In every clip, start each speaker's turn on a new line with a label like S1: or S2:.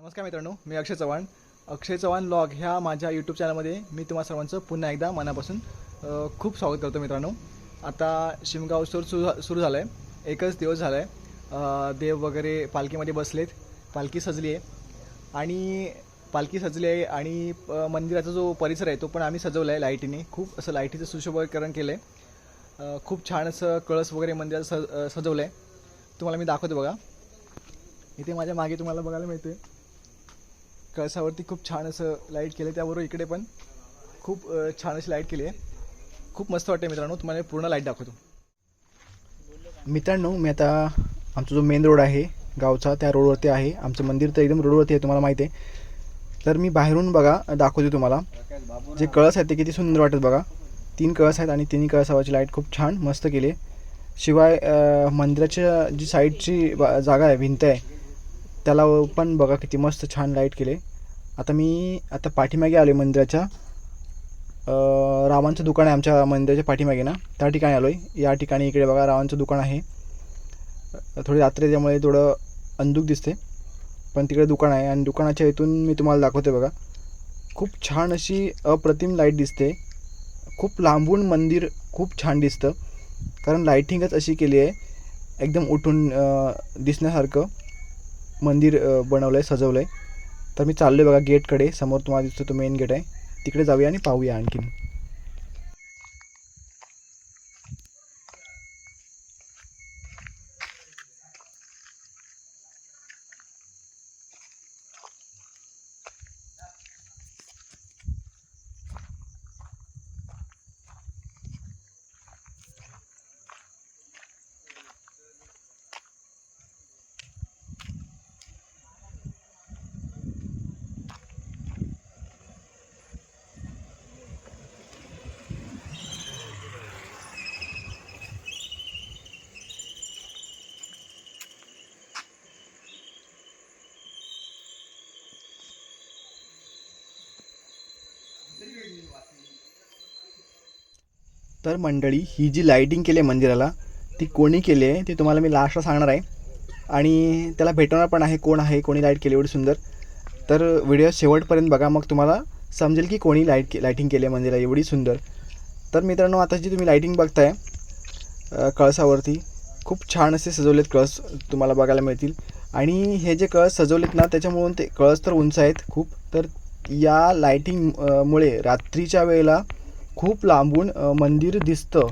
S1: नमस्कार मित्रांनो मी अक्षय चव्हाण. अक्षय चव्हाण लॉग ह्या माझ्या यूट्यूब चॅनलमध्ये मी तुम्हा सर्वांचं पुन्हा एकदा मनापासून खूप स्वागत करतो मित्रांनो. आता शिमगाव उत्सव सुरू सुरू झाला आहे एकच दिवस झाला आहे देव वगैरे पालखीमध्ये बसलेत. पालखी सजली आहे आणि पालखी सजली आहे आणि मंदिराचा जो परिसर आहे तो पण आम्ही सजवला आहे लाईटीने खूप असं लाईटीचं सुशोभीकरण केलं आहे खूप छान असं कळस वगैरे मंदिरात सज सजवलं आहे तुम्हाला मी दाखवतो बघा. इथे माझ्या मागे तुम्हाला बघायला मिळते कळसावरती खूप छान असं लाइट केलं त्याबरोबर इकडे पण खूप छान अशी लाइट केली आहे खूप मस्त वाटते मित्रांनो. तुम्हाला पूर्ण लाइट दाखवतो. मित्रांनो मी आता आमचा जो मेन रोड आहे गावचा त्या रोडवरती आहे. आमचं मंदिर तर एकदम रोडवरती आहे तुम्हाला माहिती आहे तर मी बाहेरून बघा दाखवतो तुम्हाला. जे कळस आहेत ते किती सुंदर वाटत बघा. तीन कळस आहेत आणि तिन्ही कळसावरची लाइट खूप छान मस्त केली आहे शिवाय मंदिराच्या जी साईडची जागा आहे भिंत आहे त्याला पण बघा किती मस्त छान लाइट केले. आता मी आता पाठीमागे आलो आहे मंदिराच्या रावांचं दुकान आहे आमच्या मंदिराच्या पाठीमागे ना. त्या ठिकाणी आलो आहे या ठिकाणी इकडे बघा रावांचं दुकान आहे. थोडी रात्री त्यामुळे थोडं अंधुक दिसते. पण तिकडे दुकान आहे आणि दुकानाच्या इथून मी तुम्हाला दाखवते बघा. खूप छान अशी अप्रतिम लाइट दिसते. खूप लांबून मंदिर खूप छान दिसतं. कारण लाईटिंगच अशी केली आहे. एकदम उठून दिसण्यासारखं. मंदिर बनवलं आहे सजवलं आहे तर मी चाललो आहे बघा गेटकडे. समोर तुम्हाला दिसतो तो मेन गेट आहे. तिकडे जाऊया आणि पाहूया आणखीन. तर मंडळी ही जी लाईटिंग केली आहे मंदिराला ती कोणी केली आहे ती तुम्हाला मी लास्टला सांगणार आहे. आणि त्याला भेटवणार पण आहे कोण आहे कोणी लाइट केली एवढी सुंदर. तर व्हिडिओ शेवटपर्यंत बघा मग तुम्हाला समजेल की कोणी लाइट लाईटिंग केली आहे मंदिराला एवढी सुंदर. तर मित्रांनो आता जी तुम्ही लाईटिंग बघताय कळसावरती खूप छान असे सजवलेत कळस तुम्हाला बघायला मिळतील. आणि हे जे कळस सजवलेत ना त्याच्यामुळून ते कळस तर उंच आहेत खूप. तर या लाईटिंग मुळे रात्रीच्या वेळेला खूप लांबून मंदिर दिसतं.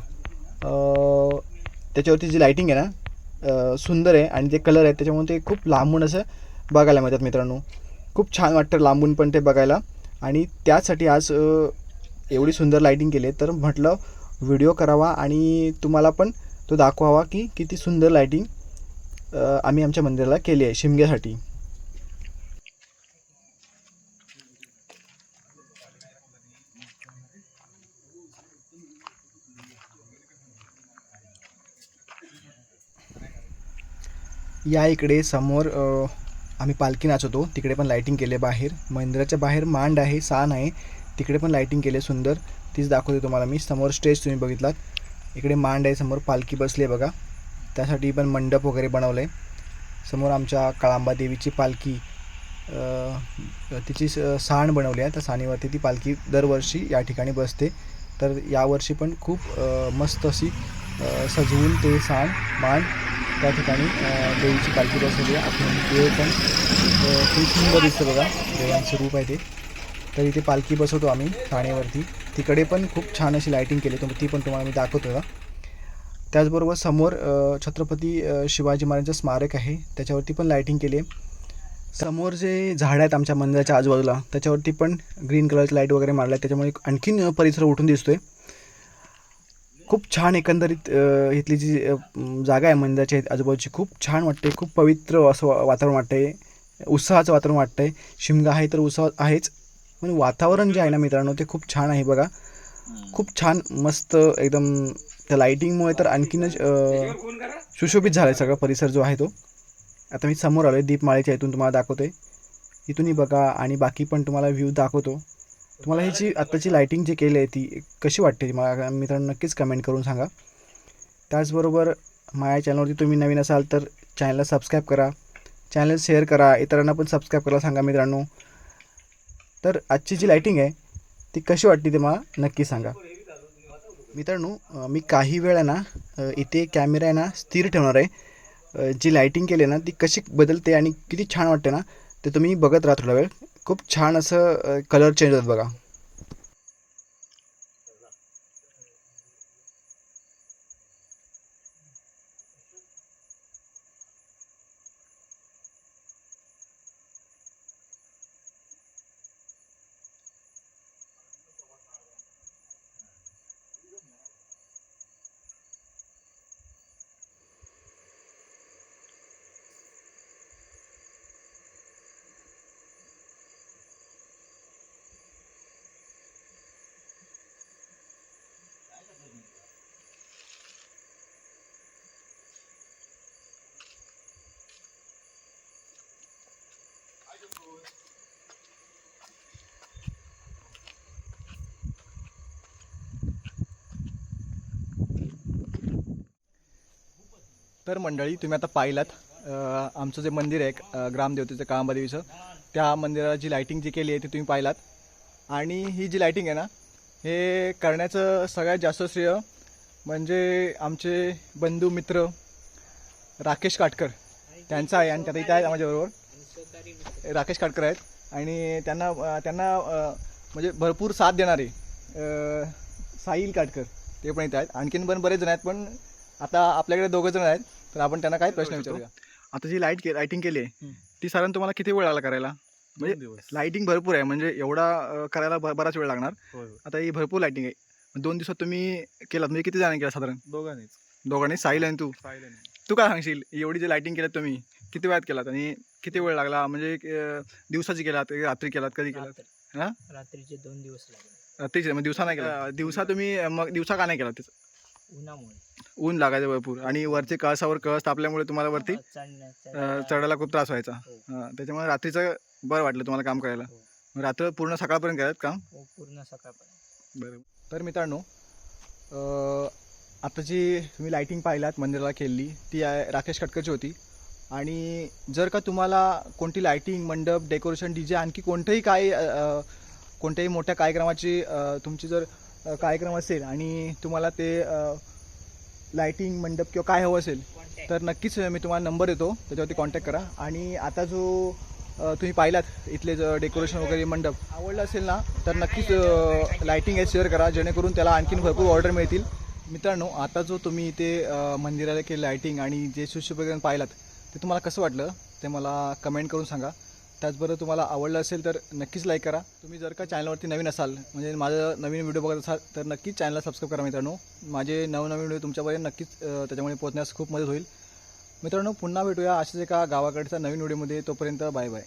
S1: त्याच्यावरती जी लाईटिंग आहे ना सुंदर आहे आणि ते कलर आहेत त्याच्यामुळे ते खूप लांबून असं बघायला मिळतात मित्रांनो. खूप छान वाटतं लांबून पण ते बघायला. आणि त्यासाठी आज एवढी सुंदर लाईटिंग केली आहे तर म्हटलं व्हिडिओ करावा आणि तुम्हाला पण तो दाखवावा की किती सुंदर लाईटिंग आम्ही आमच्या मंदिराला केली आहे शिमग्यासाठी. या इकडे समोर आम्ही पालखी नाचवतो तिकडे पण लायटिंग केले बाहेर. मंदिराच्या बाहेर मांड आहे सान आहे. तिकडे पण लायटिंग केले सुंदर. तीच दाखवते तुम्हाला मी. समोर स्टेज तुम्ही बघितलात. इकडे मांड आहे समोर पालखी बसली आहे बघा. त्यासाठी पण मंडप वगैरे बनवलं आहे समोर आमच्या काळांबा देवीची पालखी तिची स- बनवली आहे. त्या साणीवरती ती पालखी दरवर्षी या ठिकाणी बसते. तर यावर्षी पण खूप मस्त अशी सजवून ते सांड मांड त्या ठिकाणी देवीची पालखी बसवली आहे. आपण देव पण खूप सुंदर दिसतं बघा. देवांचं रूप आहे ते. तर इथे पालखी बसवतो आम्ही ठाण्यावरती. तिकडे पण खूप छान अशी लायटिंग केली तुम ती पण तुम्हाला मी दाखवतो का त्याचबरोबर समोर छत्रपती शिवाजी महाराजांचं स्मारक आहे. त्याच्यावरती पण लायटिंग केली आहे. समोर जे झाडं आहेत आमच्या मंदिराच्या आजूबाजूला त्याच्यावरती पण ग्रीन कलरची लाइट वगैरे मारला आहे त्याच्यामुळे आणखीन परिसर उठून दिसतोय. खूप छान एकंदरीत इथली जी जागा आहे मंदिराच्या आजूबाजूची खूप छान वाटते खूप पवित्र असं वा- वातावरण वाटते उत्साहाचं वातावरण वाटतं आहे शिमगा आहे तर उत्साह आहेच पण वातावरण जे आहे ना मित्रांनो ते खूप छान आहे बघा. खूप छान मस्त एकदम त्या लाईटिंगमुळे तर आणखीनच सुशोभित झाला आहे सगळा परिसर जो आहे तो. आता मी समोर आलो आहे दीपमाळेच्या इथून तुम्हाला दाखवतोय. इथूनही बघा आणि बाकी पण तुम्हाला व्ह्यू दाखवतो. तुम्हाला ह्याची आत्ताची लायटिंग जी केली आहे ती कशी वाटते ती? मला मित्रांनो नक्कीच कमेंट करून सांगा. त्याचबरोबर माझ्या चॅनलवरती तुम्ही नवीन असाल तर चॅनलला सबस्क्राईब करा. चॅनल शेअर करा. इतरांना पण सबस्क्राईब करायला सांगा मित्रांनो. तर आजची जी लायटिंग आहे ती कशी वाटते ते मला नक्की सांगा. मित्रांनो मी काही वेळा ना इथे कॅमेरा आहे ना स्थिर ठेवणार आहे. जी लायटिंग केली आहे ना ती कशी बदलते आणि किती छान वाटते ना ते तुम्ही बघत राहा थोडा वेळ. खूप छान असं कलर चेंज होतात बघा.
S2: तर मंडळी तुम्ही आता पाहिलात आमचं जे मंदिर आहे ग्रामदेवतेचं कांबादेवीचं त्या मंदिराला जी लाईटिंग जी केली आहे ती तुम्ही पाहिलात. आणि ही जी लाईटिंग आहे ना हे करण्याचं सगळ्यात जास्त श्रेय म्हणजे आमचे बंधू मित्र राकेश काटकर त्यांचं आहे आणि त्यात इथे आहेत माझ्याबरोबर. राकेश काटकर आहेत आणि त्यांना त्यांना म्हणजे भरपूर साथ देणारे साहिल काटकर ते पण इथे आहेत. आणखीन पण बरेच जण आहेत पण आता आपल्याकडे दोघं जण आहेत तर आपण त्यांना काय प्रश्न विचारूया.
S1: आता जी लाइट लाईटिंग केली आहे. ती साधारण तुम्हाला किती वेळ लागला करायला? म्हणजे लाईटिंग भरपूर आहे म्हणजे एवढा करायला ब- बराच वेळ लागणार. आता ही भरपूर लाईटिंग आहे. दोन दिवसात तुम्ही केलात म्हणजे किती जणांनी केला साधारण?
S2: दोघांनीच.
S1: दोघांनी? साहिल आणि तू तू काय सांगशील एवढी जी लाईटिंग केल्यात तुम्ही किती वेळात केलात आणि किती वेळ लागला? म्हणजे दिवसाची केलात की रात्री केलात कधी केलात?
S3: रात्री.
S1: हा?
S3: रात्रीचे दोन दिवस लागले.
S1: रात्रीचे मग दिवसा नाही केला? दिवसा तुम्ही मग दिवसा का नाही केला त्याचं?
S3: उन्हामुळे.
S1: ऊन लागायचं भरपूर. आणि वरचे कळसावर कळस तापल्यामुळे तुम्हाला वरती
S3: चढण्या-
S1: अ,
S3: चढायला-
S1: चढायला खूप त्रास व्हायचा.
S3: हो.
S1: हा, त्याच्यामुळे रात्रीचं बरं वाटलं तुम्हाला काम करायला.
S3: हो.
S1: रात्र पूर्ण सकाळपर्यंत केलात काम?
S3: हो, पूर्ण सकाळपर्यंत.
S1: बरं.
S2: तर मित्रांनो अ, आता जी तुम्ही लाईटिंग पाहिलात मंदिराला केलेली ती आहे राकेश कटकरची होती. आणि जर का तुम्हाला कोणती लाईटिंग मंडप डेकोरेशन डी जे आणखी कोणतंही अ, अ, कोणत्याही मोठ्या कार्यक्रमाची अ, तुमची जर कार्यक्रम असेल आणि तुम्हाला ते लाईटिंग मंडप किंवा काय हवं असेल तर नक्कीच मी तुम्हाला नंबर देतो. त्याच्यावरती कॉन्टॅक्ट करा. आणि आता जो तुम्ही पाहिलात इथले ज डेकोरेशन वगैरे मंडप आवडलं असेल ना तर नक्कीच लाईटिंग आहे शेअर करा. जेणेकरून त्याला आणखीन भरपूर ऑर्डर मिळतील. मित्रांनो आता जो तुम्ही इथे मंदिराला केलं लाईटिंग आणि जे सुशोभीकरण पाहिलात ते तुम्हाला कसं वाटलं ते मला कमेंट करून सांगा. त्याचबरोबर तुम्हाला आवडलं असेल तर नक्कीच लाईक करा. तुम्ही जर का चॅनलवरती नवीन असाल म्हणजे माझं नवीन व्हिडिओ बघत असाल तर नक्कीच चॅनलला सबस्क्राईब करा मित्रांनो. माझे नवनवीन व्हिडिओ तुमच्यापर्यंत नक्कीच त्याच्यामुळे पोहोचण्यास खूप मदत होईल. मित्रांनो पुन्हा भेटूया अशाच एका गावाकडच्या नवीन व्हिडिओमध्ये तोपर्यंत बाय बाय